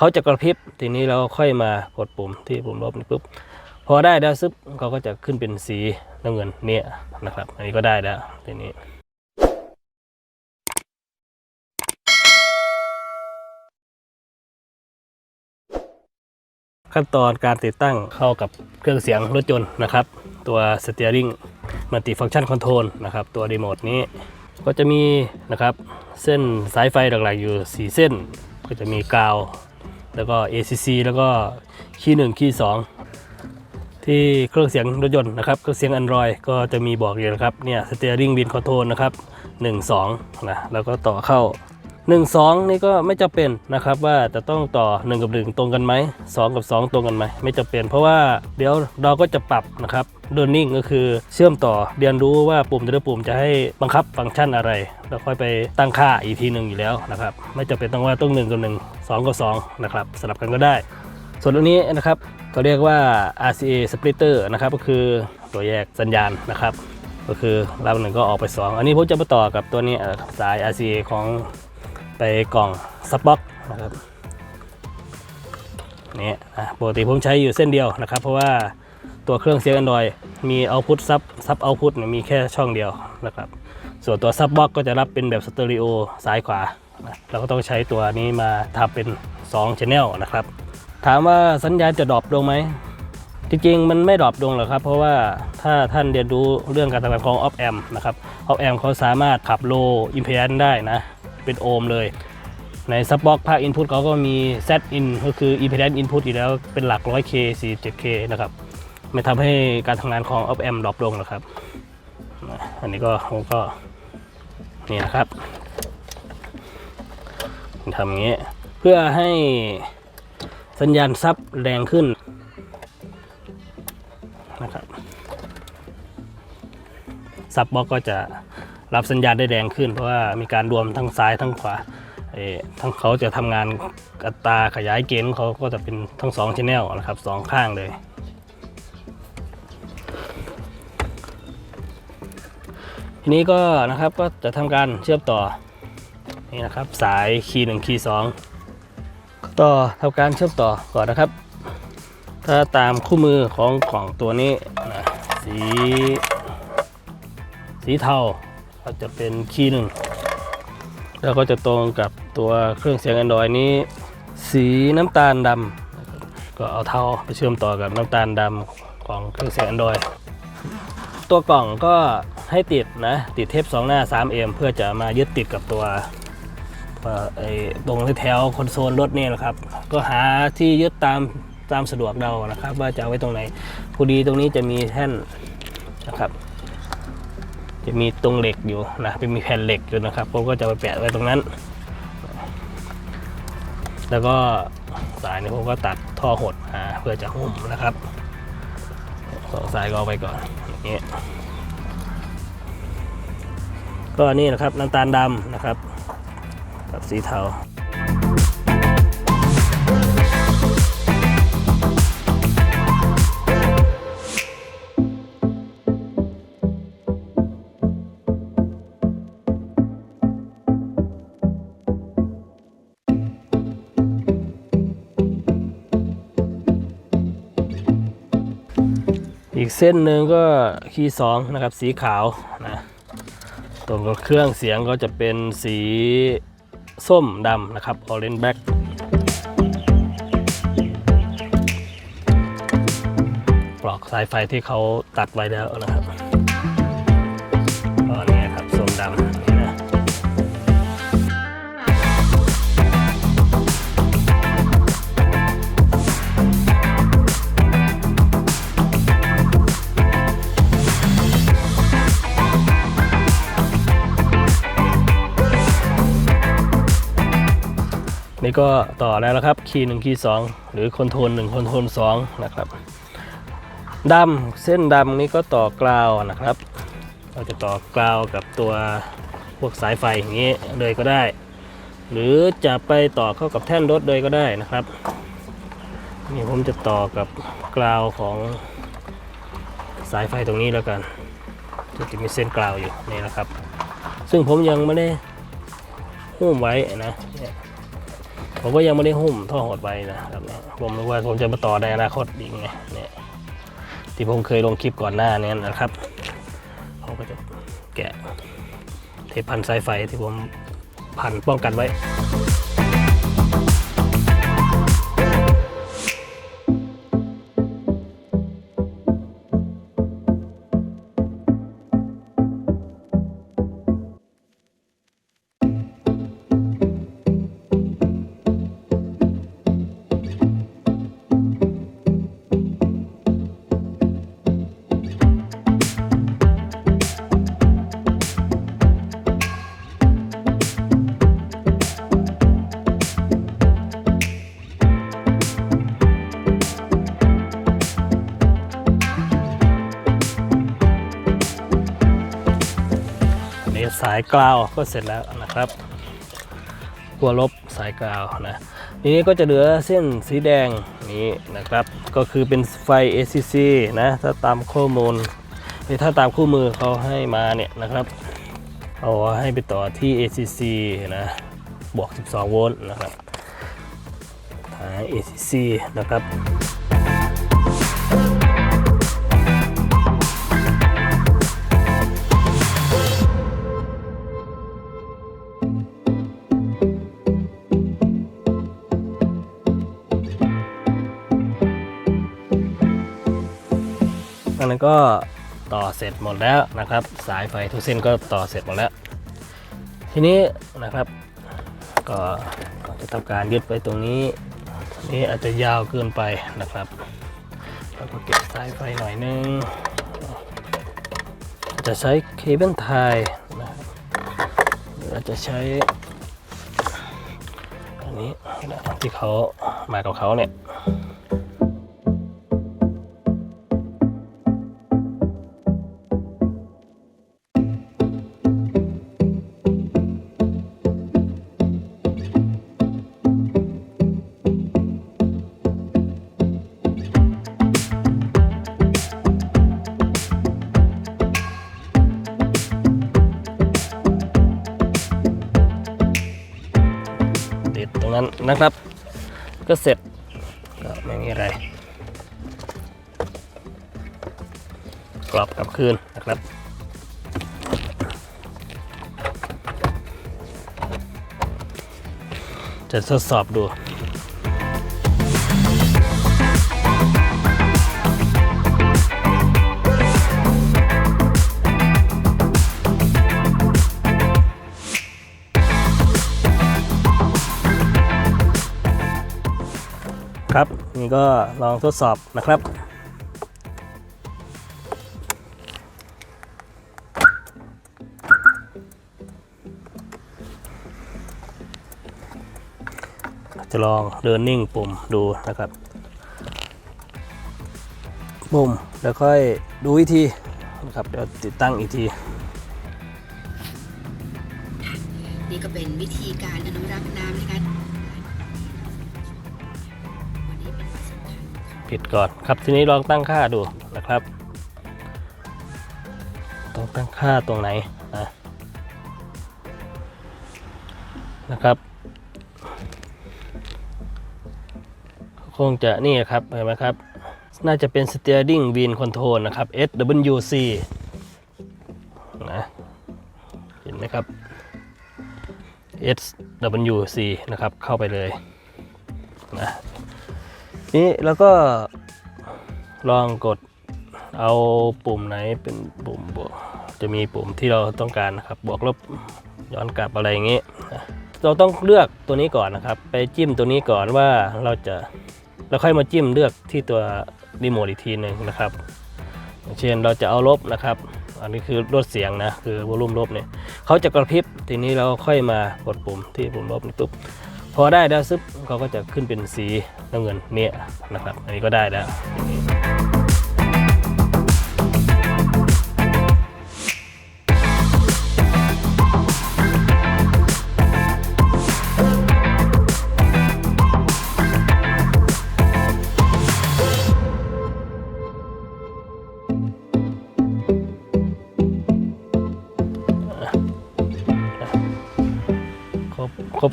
เขาจะกระพริบทีนี้เราค่อยมากดปุ่มที่ปุ่มลบนี่ปุ๊บพอได้แล้วซึบเขาก็จะขึ้นเป็นสีน้ำเงินเนี่ยนะครับ อันนี้ก็ได้แล้วทีนี้ขั้นตอนการติดตั้งเข้ากับเครื่องเสียงรถยนต์นะครับ ตัวสเตียริงมัลติฟัง c t ชันคอนโทรลนะครับ ตัวรีโมทนี้ก็จะมีนะครับ เส้นสายไฟหลักๆอยู่ 4 เส้น ก็จะมีกาว แล้วก็ ACC แล้วก็คีย์หนึ่งคีย์สองที่เครื่องเสียงรถยนต์นะครับเครื่องเสียง Android ก็จะมีบอกอยู่นะครับเนี่ยสเตียริงบินคอนโทรลนะครับ1 2นะแล้วก็ต่อเข้า 1 2 นี่ก็ไม่จำเป็นนะครับว่าจะต้องต่อ 1 กับ 1 ตรงกันไหม2กับ 2 ตรงกันไหมไม่จำเป็น เพราะว่าเดี๋ยวเราก็จะปรับนะครับ learning ก็คือเชื่อมต่อเรียนรู้ว่าปุ่มแต่ละปุ่มจะให้บังคับฟังก์ชันอะไร แล้วค่อยไปตั้งค่าอีกทีหนึ่งอยู่แล้วนะครับไม่จำเป็นต้องว่าต้อง 1 กับ 1 2 กับ 2 นะครับสลับกันก็ได้ ส่วนอันนี้นะครับเขาเรียกว่า RCA splitter นะครับก็คือตัวแยกสัญญาณนะครับ ก็คือรับหนึ่งก็ออกไป 2 อันนี้ผมจะมาต่อกับตัวนี้สาย RCA ของ ไปกล่องซับบ็อกนะครับนี่อะปกติผมใช้อยู่เส้นเดียวนะครับ เพราะว่าตัวเครื่องเสียง Android มีเอาพุทซับซับเอาพุทมีแค่ช่องเดียวนะครับ ส่วนตัวซับบ็อกก็จะรับเป็นแบบสเตอริโอซ้ายขวานะเราก็ต้องใช้ตัวนี้มาทำเป็น2 Channel นะครับ ถามว่าสัญญาณจะดรอปลงไหม จริงๆ มันไม่ดรอปลงหรอกครับ เพราะว่าถ้าท่านเรียนรู้เรื่องการทำงานของ Op Amp นะครับ Op Amp เขาสามารถขับ low impedance ได้นะ เป็นโอห์มเลย ในซับบ็อกภาค Input เขาก็มี Set in ก็คือ impedance input อยู่แล้วเป็นหลัก 100k 47k นะครับไม่ทำให้การทำงานของ Op Amp ดรอปลงหรอกครับ อันนี้ก็ผมก็นี่นะครับทำอย่างนี้ เพื่อให้สัญญาณซับแรงขึ้นนะครับซับบล็อกก็จะ รับสัญญาณได้แรงขึ้น เพราะว่ามีการรวมทั้งซ้ายทั้งขวาเอ่อทั้งเขาจะทำงานอัตราขยายเกณฑ์เขาก็จะเป็นทั้งสองชแนลนะครับสองข้างเลย ทีนี้ก็นะครับก็จะทำการเชื่อมต่อนี่นะครับสายคีย์หนึ่งคีย์สองต่อทำการเชื่อมต่อก่อนนะครับ ถ้าตามคู่มือของกล่องตัวนี้นะสีสีเทา ก็จะเป็นคีย์หนึ่งแล้วก็จะตรงกับตัวเครื่องเสียง Android นี้ สีน้ำตาลดำก็เอาเทาไปเชื่อมต่อกับน้ำตาลดำของเครื่องเสียง Android ตัวกล่องก็ให้ติดนะ ติดเทป2หน้า 3M เพื่อจะมายึดติดกับตัวไอ้ตรงแถวคอนโซลรถนี่แหละครับ ก็หาที่ยึดตามตามสะดวกเรานะครับ ว่าจะเอาไว้ตรงไหนพอดีตรงนี้จะมีแท่นนะครับ จะมีตรงเหล็กอยู่นะเป็นมีแผ่นเหล็กอยู่นะครับ ผมก็จะไปแปะไว้ตรงนั้น แล้วก็สายนี้ผมก็ตัดท่อหดมาเพื่อจะหุ้มนะครับสองสายก็เอาไปก่อนอย่างนี้ก็นี่นะครับน้ำตาลดำนะครับ กับสีเทา เส้นหนึ่งก็คีย์สองนะครับสีขาวนะตรงกับเครื่องเสียงก็จะเป็นสีส้มดำนะครับออเรนจ์แบ็กปลอกสายไฟที่เขาตัดไว้แล้วนะครับ นี่ก็ต่อแล้วนะครับ คีย์หนึ่งคีย์สองหรือคอนโทรลหนึ่งคอนโทรลสองนะครับดำเส้นดำนี่ก็ต่อกราวนะครับ เราจะต่อกราวกับตัวพวกสายไฟอย่างนี้เลยก็ได้ หรือจะไปต่อเข้ากับแท่นรถเลยก็ได้นะครับนี่ผมจะต่อกับกราวของสายไฟตรงนี้แล้วกันจะมีเส้นกราวอยู่นี่นะครับ ซึ่งผมยังไม่ได้หุ้มไว้นะ ผมก็ยังไม่ได้หุ้มท่อหดไปนะครับเนี่ยผมรู้ว่าผมจะมาต่อในอนาคตอีกไงเนี่ยที่ผมเคยลงคลิปก่อนหน้านี้นะครับผมก็จะแกะเทปพันสายไฟที่ผมพันป้องกันไว้ายกราวก็เสร็จแล้วนะครับกัวลบสายกราวนะทีนี้ก็จะเหลือเส้นสีแดงนี้นะครับ ก็คือเป็นไฟ ACC นะถ้าตามข้อมูลหรือถ้าตามคู่มือเขาให้มาเนี่ยนะครับเอาให้ไปต่อที่ ACC นะบวก 12 โวลต์นะครับทาง ACC นะครับ ก็ต่อเสร็จหมดแล้วนะครับ สายไฟทุกเส้นก็ต่อเสร็จหมดแล้ว ทีนี้นะครับ ก็จะทำการยึดไปตรงนี้นี่อาจจะยาวเกินไปนะครับเราก็เก็บสายไฟหน่อยนึงจะใช้เคเบิลไทยนะครับหรืออาจะใช้อันนี้ที่เขามากับเขาเนี่ย นะครับ ก็เสร็จก็ไม่มีอะไร กรอบกลับคืนนะครับจะทดสอบดู ครับ นี่ก็ลองทดสอบนะครับ จะลองเดินนิ่งปุ่มดูนะครับปุ่มแล้วค่อยดูวิธีนะครับเดี๋ยวติดตั้งอีกทีนี่ก็เป็นวิธีการอนุรักษ์น้ำนะคะ ผิดก่อนครับทีนี้ลองตั้งค่าดูนะครับ ต้องตั้งค่าตรงไหนนะนะครับ คงจะนี่ครับเห็นไหมครับ น่าจะเป็น steering wheel control นะครับ SWC นะเห็นไหมครับ SWC นะครับเข้าไปเลยนะ นี่แล้วก็ลองกดเอาปุ่มไหนเป็นปุ่มบวก จะมีปุ่มที่เราต้องการนะครับบวกลบย้อนกลับอะไรอย่างงี้ เราต้องเลือกตัวนี้ก่อนนะครับ ไปจิ้มตัวนี้ก่อนว่าเราจะแล้วค่อยมาจิ้มเลือกที่ตัวรีโมทอีกทีหนึ่งนะครับเช่นเราจะเอาลบนะครับ อันนี้คือลดเสียงนะคือวอลลุ่มลบเนี่ยเขาจะกระพริบทีนี้เราค่อยมากดปุ่มที่ปุ่มลบนี่ปุ๊บ พอได้แล้วซึบเขาก็จะขึ้นเป็นสีน้ำเงินเนี่ยนะครับ อันนี้ก็ได้แล้ว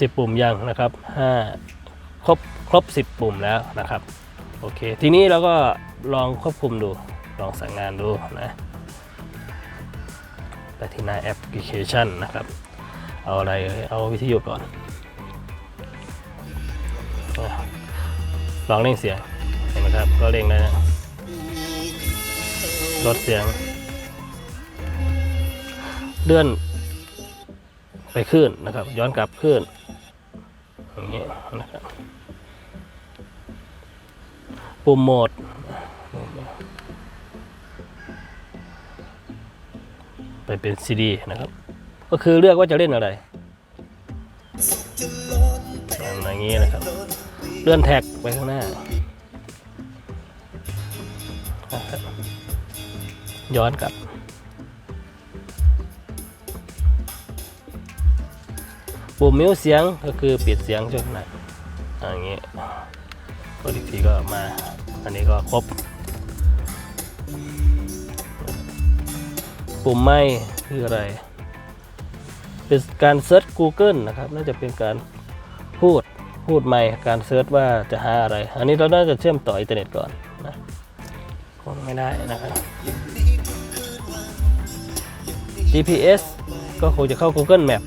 10 ปุ่มยังนะครับห้าครบครบ 10 ปุ่มแล้วนะครับโอเค ทีนี้เราก็ลองควบคุมดูลองสั่งงานดูนะไปที่หน้าแอปพลิเคชันนะครับ เอาอะไรเอาวิทยุก่อนลองเร่งเสียงเห็นไหมครับ ก็เร่งได้นะลดเสียง เลื่อนไปขึ้นนะครับ ย้อนกลับขึ้น อย่างนี้นะครับปุ่มโหมด ไปเป็นซีดีนะครับ ก็คือเลือกว่าจะเล่นอะไรอย่างนี้นะครับ เลื่อนแท็กไปข้างหน้า ย้อนกลับ ปุ่มมิวเสียงก็คือปิดเสียงช่วงไหนอย่างนี้กดอีกทีก็มา อันนี้ก็ครบ ปุ่มไม่คืออะไร เป็นการเซิร์ช Google นะครับ น่าจะเป็นการพูด พูดไม่การเซิร์ชว่าจะหาอะไร อันนี้เราน่าจะเชื่อมต่ออินเทอร์เน็ตก่อนนะคงไม่ได้นะครับ GPS ก็คงจะเข้า Google Map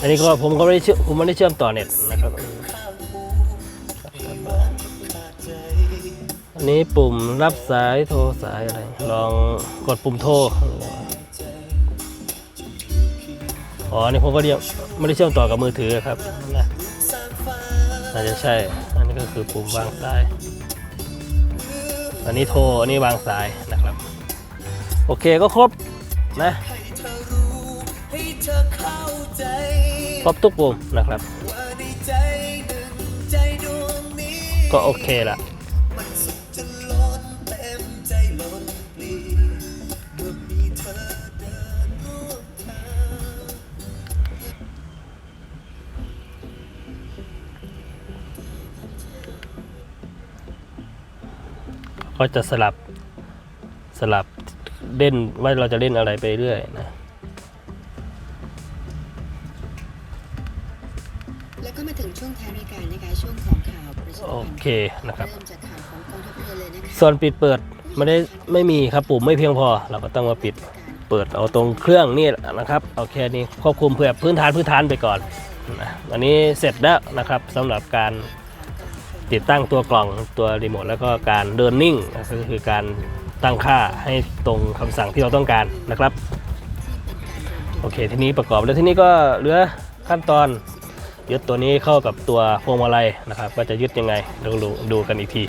อันนี้ก็ผมก็ไม่ได้เชื่อผมไม่ได้เชื่อมต่อเน็ตนะครับอันนี้ปุ่มรับสายโทรสายอะไร ลองกดปุ่มโทรอ๋ออันนี้ผมก็เรียกไม่ได้เชื่อมต่อกับมือถือครับนะน่าจะใช่ อันนี้ก็คือปุ่มวางสาย อันนี้โทร อันนี้วางสายนะครับ โอเคก็ครบนะ ป๊อปตุ๊กวงนะครับ ก็โอเคละก็จะสลับสลับเล่นว่าเราจะเล่นอะไรไปเรื่อยนะ เคนะครับเริ่มจากข่าวของกองทัพเรือเลยนะคะส่วนปิดเปิดไม่ได้ไม่มีครับปุ่มไม่เพียงพอ เราก็ต้องมาปิดเปิดเอาตรงเครื่องนี่นะครับเอาแค่นี้ควบคุมเพื่อพื้นฐานพื้นฐานไปก่อนนะอันนี้เสร็จแล้วนะครับสำหรับการติดตั้งตัวกล่องตัวรีโมทแล้วก็การเดินนิ่งก็คือการตั้งค่าให้ตรงคำสั่งที่เราต้องการนะครับโอเคทีนี้ประกอบแล้วทีนี้ก็เหลือขั้นตอน ยึดตัวนี้เข้ากับตัวพวงมาลัยนะครับก็จะยึดยังไงดูดูดูกันอีกที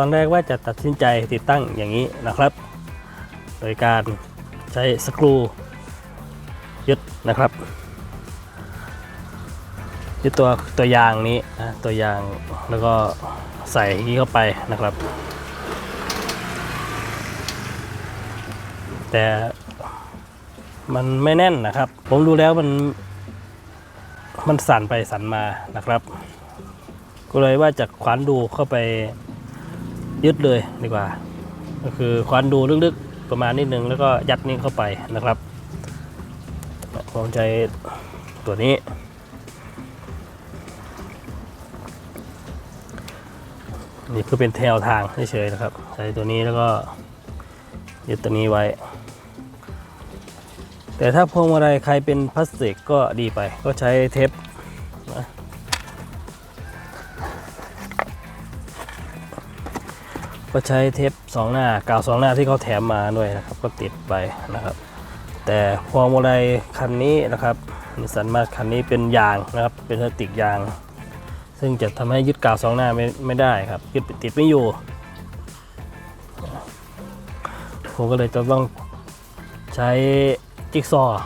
อนแรกว่าจะตัดสินใจติดตั้งอย่างนี้นะครับ โดยการใช้สกรูยึดนะครับยึดตัวตัวยางนี้นะตัวยางแล้วก็ใส่อย่างนี้เข้าไปนะครับ แต่มันไม่แน่นนะครับ ผมดูแล้วมันมันสั่นไปสั่นมานะครับ ก็เลยว่าจะคว้านดูเข้าไป ยึดเลยดีกว่า ก็คือคว้านดูลึกๆประมาณนิดนึง แล้วก็ยัดนี้เข้าไปนะครับผมใจตัวนี้ นี่เพื่อเป็นแถวทางเฉยๆนะครับ ใช้ตัวนี้แล้วก็ยึดตัวนี้ไว้ แต่ถ้าพวงมาลัยใครเป็นพลาสติกก็ดีไป ก็ใช้เทป ก็ใช้เทปสองหน้ากาวสองหน้าที่เขาแถมมาด้วยนะครับ ก็ติดไปนะครับ แต่พวงมาลัยคันนี้นะครับนิสันมาคันนี้เป็นยางนะครับ เป็นพลาสติกยาง ซึ่งจะทำให้ยึดกาวสองหน้าไม่ไม่ได้ครับยึดติดไม่อยู่ผมก็เลยจะต้องใช้จิ๊กซอว์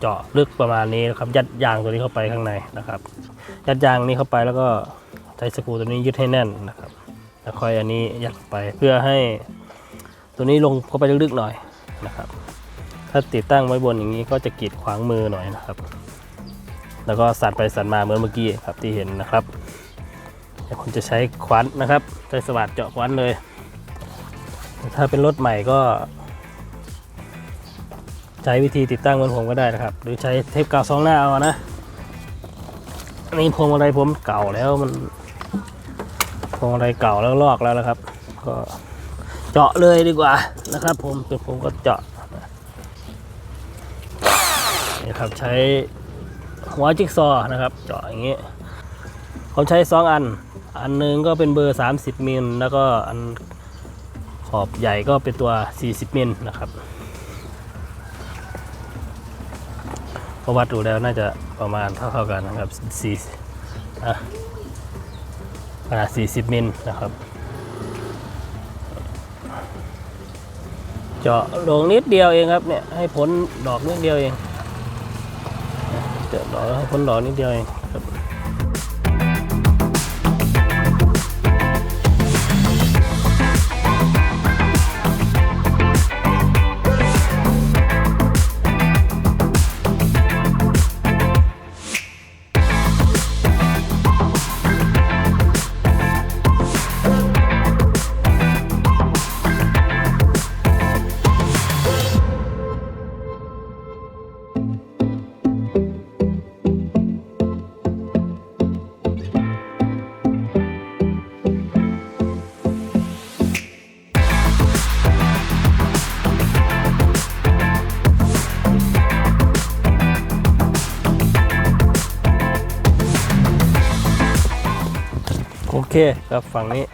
เจาะลึกประมาณนี้นะครับ ยัดยางตัวนี้เข้าไปข้างในนะครับ ยัดยางนี้เข้าไปแล้วก็ใช้สกรูตัวนี้ยึดให้แน่นนะครับ แล้วค่อยอันนี้ยัดไปเพื่อให้ตัวนี้ลงเข้าไปลึกๆหน่อยนะครับ ถ้าติดตั้งไว้บนอย่างนี้ก็จะกีดขวางมือหน่อยนะครับ แล้วก็สั่นไปสั่นมาเหมือนเมื่อกี้ครับที่เห็นนะครับเดี๋ยวผมจะใช้ควันนะครับใช้สว่านเจาะควันเลย ถ้าเป็นรถใหม่ก็ ใช้วิธีติดตั้งเหมือนผมก็ได้นะครับ หรือใช้เทปกาวซองหน้าเอานะอันนี้พวงมาลัยผมเก่าแล้วมัน พวงมาลัยเก่าแล้วลอกแล้วนะครับ ก็เจาะเลยดีกว่านะครับ ผมเป็นผมก็เจาะนี่ครับใช้หัวจิ๊กซอนะครับ เจาะอย่างนี้ผมใช้สองอัน อันหนึงก็เป็นเบอร์ 30 มิลแล้วก็อันขอบใหญ่ก็เป็นตัว 40 มิลนะครับเพราะวัดดูแล้วน่าจะประมาณเท่าๆกันนะครับ4อะ ขนาด 40 มิลนะครับ เจาะลงนิดเดียวเองครับเนี่ยให้ผลดอกนิดเดียวเองเจาะดอกให้ผลดอกนิดเดียวเอง ครับฝั่งนี้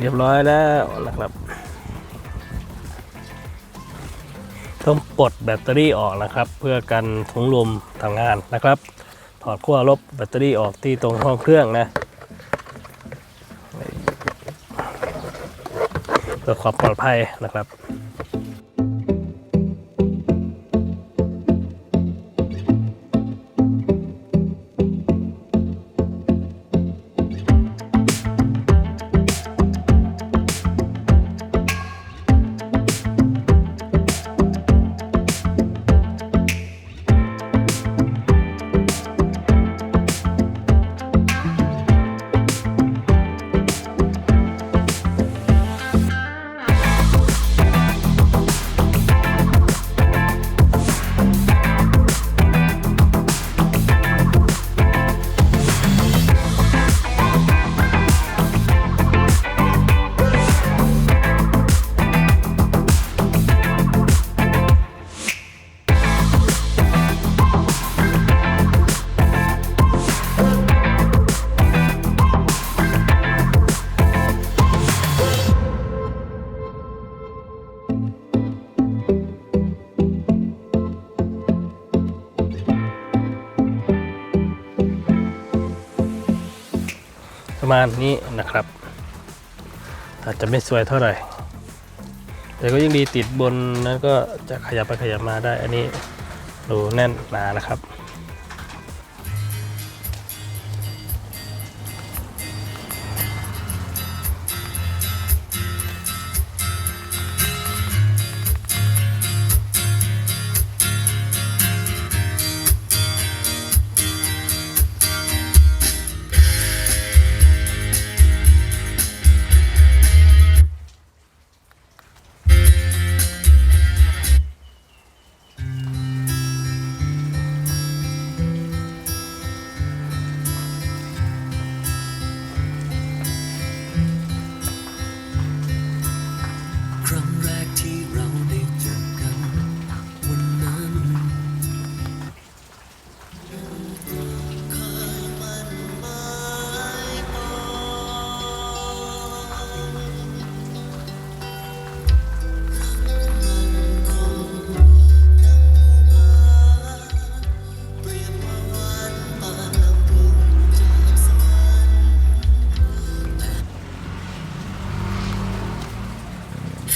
เรียบร้อยแล้วนะครับต้องปลดแบตเตอรี่ออกนะครับ เพื่อกันถุงลมทำงานนะครับ ถอดขั้วลบแบตเตอรี่ออกที่ตรงห้องเครื่องนะเพื่อความปลอดภัยนะครับ มาณนี้นะครับ อาจจะไม่สวยเท่าไหร่ แต่ก็ยังดีติดบนนั้นก็จะขยับไปขยับมาได้อันนี้ดูแน่นหนานะครับ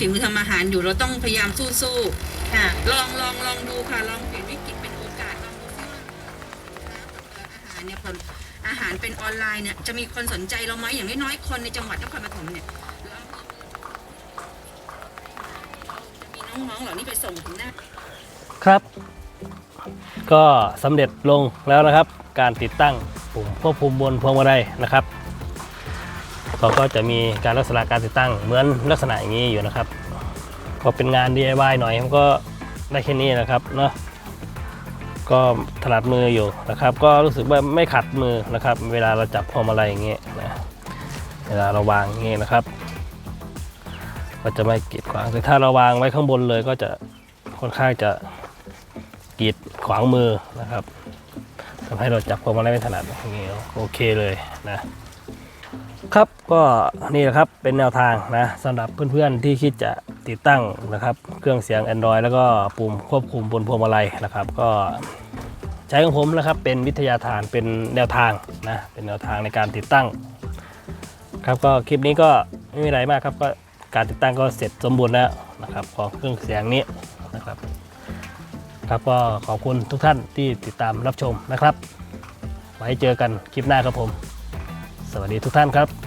ฝีมือทำอาหารอยู่เราต้องพยายามสู้ๆค่ะลองลองลองดูค่ะลองเปลี่ยนวิกฤตเป็นโอกาสลองดูซิว่าอาหารเนี่ยพออาหารเป็นออนไลน์เนี่ยจะมีคนสนใจเราไหมอย่างน้อยๆคนในจังหวัดนครปฐมเนี่ยหรืออำเภอจะมีน้องๆเหล่านี้ไปส่งถึงหน้าครับ ก็สำเร็จลงแล้วนะครับ การติดตั้งปุ่มควบคุมบนพวงมาลัยนะครับ เขาก็จะมีการลักษณะการติดตั้งเหมือนลักษณะอย่างนี้อยู่นะครับ ก็เป็นงาน DIY หน่อยมันก็ได้แค่นี้นะครับเนาะก็ถนัดมืออยู่นะครับ ก็รู้สึกว่าไม่ขัดมือนะครับ เวลาเราจับพวงมาลัยอย่างเงี้ยนะเวลาเราวางอย่างเงี้ยนะครับ ก็จะไม่กีดขวางแต่ถ้าเราวางไว้ข้างบนเลยก็จะค่อนข้างจะกีดขวางมือนะครับทำให้เราจับพวงมาลัยไม่ถนัดอย่างนี้ยโอเคเลยนะ ครับก็นี่แหละครับเป็นแนวทางนะสำหรับเพื่อนๆที่คิดจะติดตั้งนะครับเครื่องเสียง Android แล้วก็ปุ่มควบคุมบนพวงมาลัยนะครับ ก็ใช้ของผมนะครับเป็นวิทยาทานเป็นแนวทางนะเป็นแนวทางในการติดตั้ง ครับก็คลิปนี้ก็ไม่มีอะไรมากครับก็การติดตั้งก็เสร็จสมบูรณ์แล้วนะครับของเครื่องเสียงนี้นะครับ ครับก็ขอบคุณทุกท่านที่ติดตามรับชมนะครับ ไว้เจอกันคลิปหน้าครับผม สวัสดีทุกท่านครับ